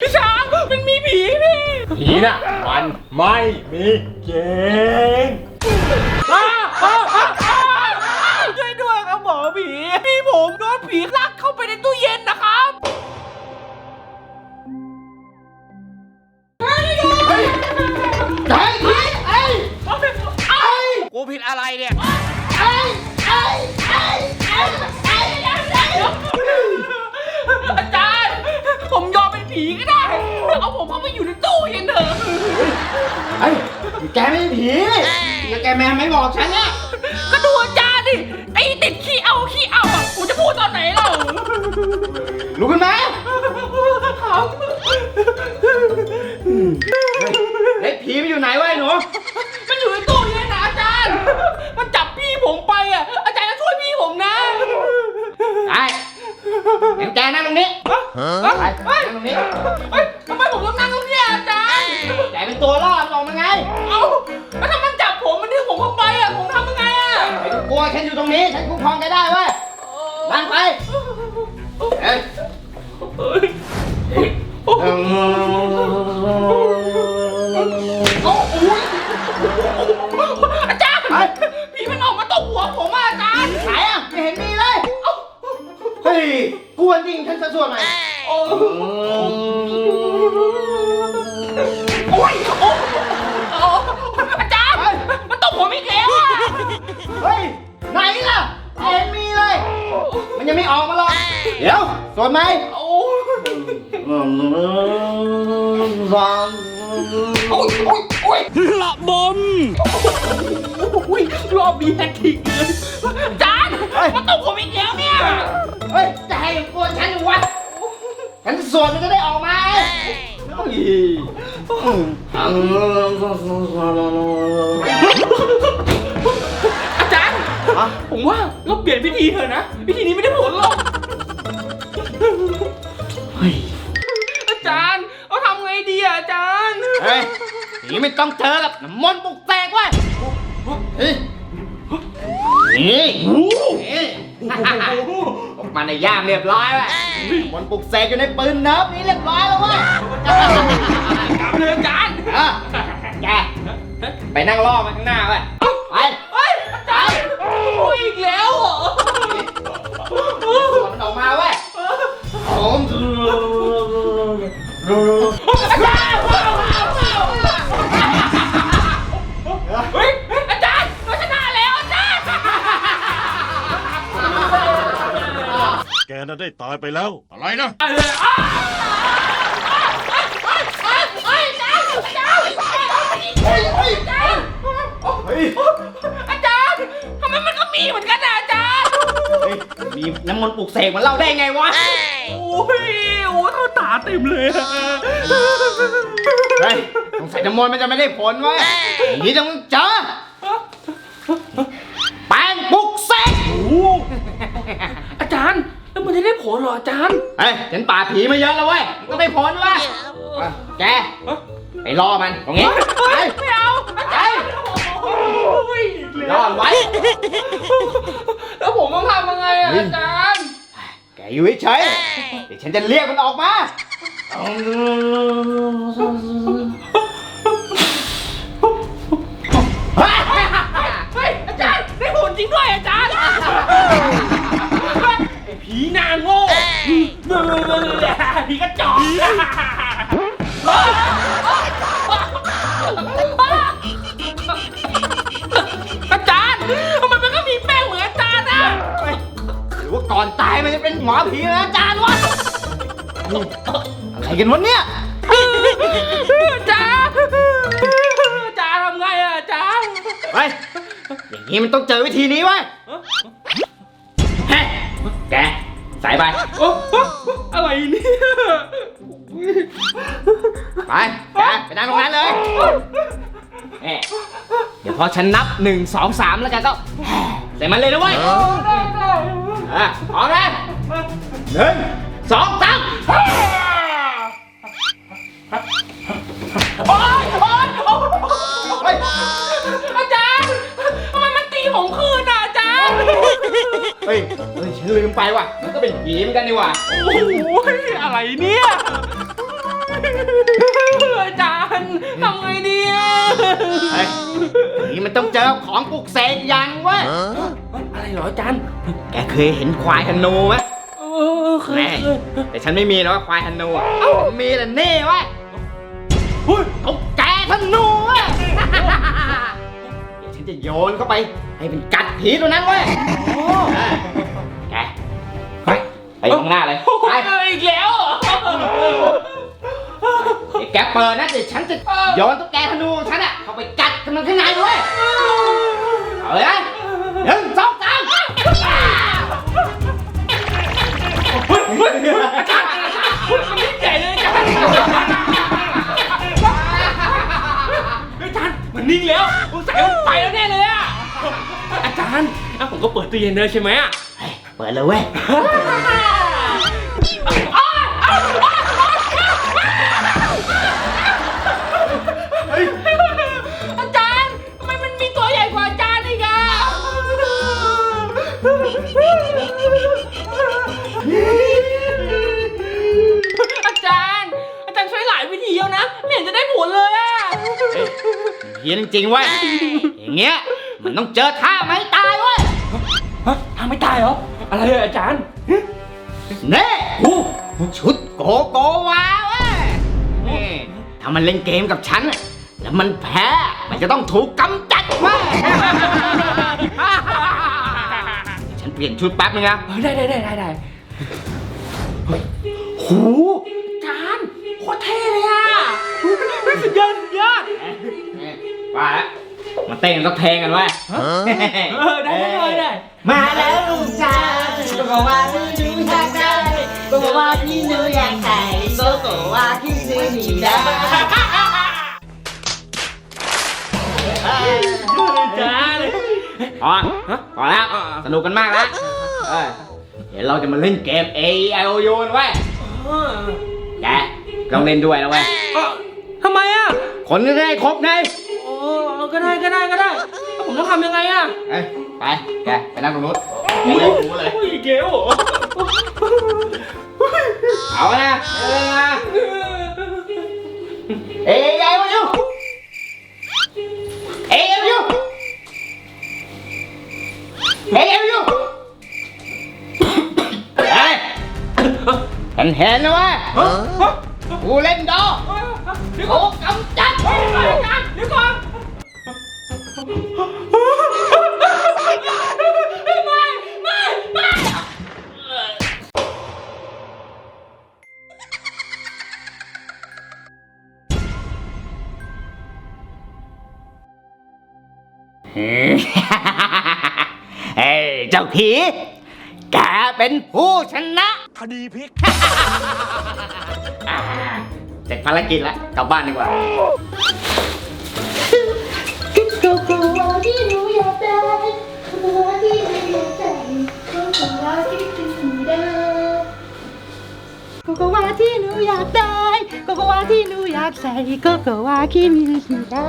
พี่ช้างมันมีผีพี่ผีน่ะมันไม่มีเกงอ้าอ้าอ้าอ้าช่วยด้วยครับหมอผี พี่ผมโดนผีลักเข้าไปในตู้เย็นนะครับเฮ้ยเฮ้ยเฮ้ยไอ้ไอ้กูผิดอะไรเนี่ย แกไม่ใช่ผีนี่แล้วแกแม่ไม่บอกฉันเนี่ยก็ดูอาจารย์ดิไอ้ติดขี้เอาขี้เอาอะกูจะพูดตอนไหนเล่ารู้กันไหมครับเฮ้ยผีมันอยู่ไหนวะไอ้หนู มันอยู่ในตู้เย็นนะอาจารย์ มันจับพี่ผมไปอะอาจารย์จะช่วยพี่ผมนะไอ้เห็นแกนั่งตรงนี้ไปไปไปนั่งตรงนี้เฮ้ยทำไมผมต้องนั่งตรงเนี้ ตัวล่อมันออกมาไงเอ้าแล้วถ้ามันจับผมมันดึงผมเข้าไปอะผมทำยังไงอะไอ้กลัวฉันอยู่ตรงนี้ฉันกู ไหนล่ะไม่เห็นมีเลย มันยังไม่ออกมาหรอกเดี๋ยวส่วนไหมโอ้โอ้ยโอ้ยโอ้ยละบมโอ้ยรอบนี้แฮตทริกเลยอาจารย์มันตบผมอีกแล้วเนี่ยเฮ้ยจะให้กวนฉันอยู่วะฉันส่วนมันจะได้ออกมาเฮ้ย ธีเถอะนะพิธีนี้ไม่ได้ผลหรอก เฮ้ยอาจารย์เราทำไงดีอะอาจารย์ เฮ้ยนี่ไม่ต้องเจอกับน้ำมนต์ปลุกแตกเว้ยเฮ้ยนี่นี่ออกมาในย่ามเรียบร้อยเว้ยมนต์ปลุกแสกอยู่ในปืนเนิร์ฟนี้เรียบร้อยแล้วเว้ยกลับเลยอาจารย์เออแกไปนั่งล่อมันข้างหน้าเว้ย อาจารย์เฮ้ยอาจารย์เราชนะแล้วอาจารย์แกน่ะได้ตายไปแล้ว อะไรนะเฮ้ยอาจารย์ทำไมมันก็มีเหมือนกันนะอาจารย์เฮ้ยมีน้ำมนต์ปลุกเสกเหมันเราได้ไงวะโอ้ยโอ้ยเข้าตาเต็มเลยอะเฮ้ยสงสัยน้ำมนต์มันจะไม่ได้ผลเว้ยอย่างนี้ต้องเจอแป้งปลุกเสกอาจารย์แล้วมันจะได้ผลเหรออาจารย์เฮ้ยฉันป่าบผีมาเยอะแล้วเว้ยมันก็ได้ผลเว้ยแกไปล่อมันตรงนี้ไปไม่เอาอาจารย์โอ้ยล่อมันไว้ แล้วผมต้องทำยังไงอะอาจารย์ แกอยู่เฉยๆเดี๋ยวฉันจะเรียกมันออกมา มันจะเป็นหมอผีนะอาจารย์วะอะไรกันวะเนี่ยอาจารย์อาจารย์ทำไงอะอาจารย์เฮ้ยอย่างนี้มันต้องเจอวิธีนี้เว้ยเฮ้ยแกใส่ไป โอ้อะไรเนี่ยไปแกไปนั่งตรงนั้นเลยเอ๊ะเดี๋ยวพอฉันนับหนึ่งสองสามแล้วแกันก็ ใส่มันเลยนะเว้ยได้ได้อะพร้อมนะหนึ่งสองสามโอ๊ยโอ๊ยโอ๊ยเฮ้ยอาจารย์ทำไมมันตีผมคืนอะอาจารย์ เฮ้ยเฮ้ยฉันลืมไปว่ะ มันก็เป็นผีเหมือนกันนี่ว่ะโอ้โหอะไรเนี่ยอาจารย์ทำไง ดีอะเฮ้ยนี่มันต้องเจอของปลุกเสกอย่างเว้ยอะไรเหรออาจารย์แกเคยเห็นควายธนูไหมเออเคยแน่เคยแต่ฉันไม่มีนะว่าควายธนูอะเอ้ามีแต่นี่เว้ยเฮ้ยตุ๊กแกธนูเว้ยเดี๋ยวฉันจะโยนเข้าไป ให้เป็นกัดผีตัวนั้นเว้ยแกไปไปข้างหน้าเลยไปเอออีกแล้วเหรอเดี๋ยวแกเปิดนะเดี๋ยวฉันจะโยนตุ๊กแกธนูของฉันอะเข้าไปกัดมันข้างในด้วยเอาเลยนะหนึ่งสองสามอาจารย์มันยิ่งใหญ่เลยอาจารย์อาจารย์มันนิ่งแล้วสงสัยมันไปแล้วแน่เลยอะอาจารย์อะผมก็เปิดตู้เย็นเลยใช่ไหมอะ เฮ้ยเปิดเลยเว้ย จารย์ใช้หลายวิธีแล้วนะ ไม่เห็นจะได้ผลเลยอะเฮียจริงๆเว้ยอย่างเงี้ยมันต้องเจอท่าไม้ตายเว้ยฮะทำไม่ตายเหรอ อะไรอะอาจารย์เน่ชุดโกโกวาเว้ยนี่ถ้ามันเล่นเกมกับฉันน่ะแล้วมันแพ้ มันจะต้องถูกกำจัดเว้ยฉันเปลี่ยนชุดแป๊บนึงนะ เออได้ได้ได้ได้ได้เฮ้ยโหอาจารย์โคตร เลยอะเฮ้ยสุดยอดสุดยอดว่าแล้วมาเต้นต้องเพลงกันเว้เออได้ได้ได้มาแล้วลูกจ้าบอกว่าที่หนูอยากได้บอกว่าที่หนูอยากได้บอกว่าที่หนูอยากได้อาจารย์พอพอแล้วอ่าสนุกกันมากแล้วเดี๋ยวเราจะมาเล่นเกม A I O U กันเว้แก ลองเล่นด้วยนะเว้ยเอ้าทำไมอะคนจะได้ครบไงโอ้ก็ได้ก็ได้ก็ได้แล้วผมต้องทำยังไงอะเอ้ยไปแกไปนั่งตรงนู้นไม่ได้รู้เลยโอ้ยอีกแล้วเหรอเอานะเออนะ A I O U A I O U A I O U เฮ้ยฉันเห็นนะเว้ย กูเล่นดอเดี๋ยวโอ้ก่อนกำจัดเฮ้ยอาจารย์เดี๋ยวก่อนไม่ไม่ไม่เฮ้ยเจ้าผี แกเป็นผู้ชนะ คดีพลิกอ่าเสร็จภารกิจแล้วกลับบ้านดีกว่าโกโกวาที่หนูอยากได้โกโกวาที่หนูอยากได้โกโกวาที่หนูได้โกโกวาที่หนูอยากได้โกโกวาที่หนูอยากใส่โกโกวาที่มีสีดา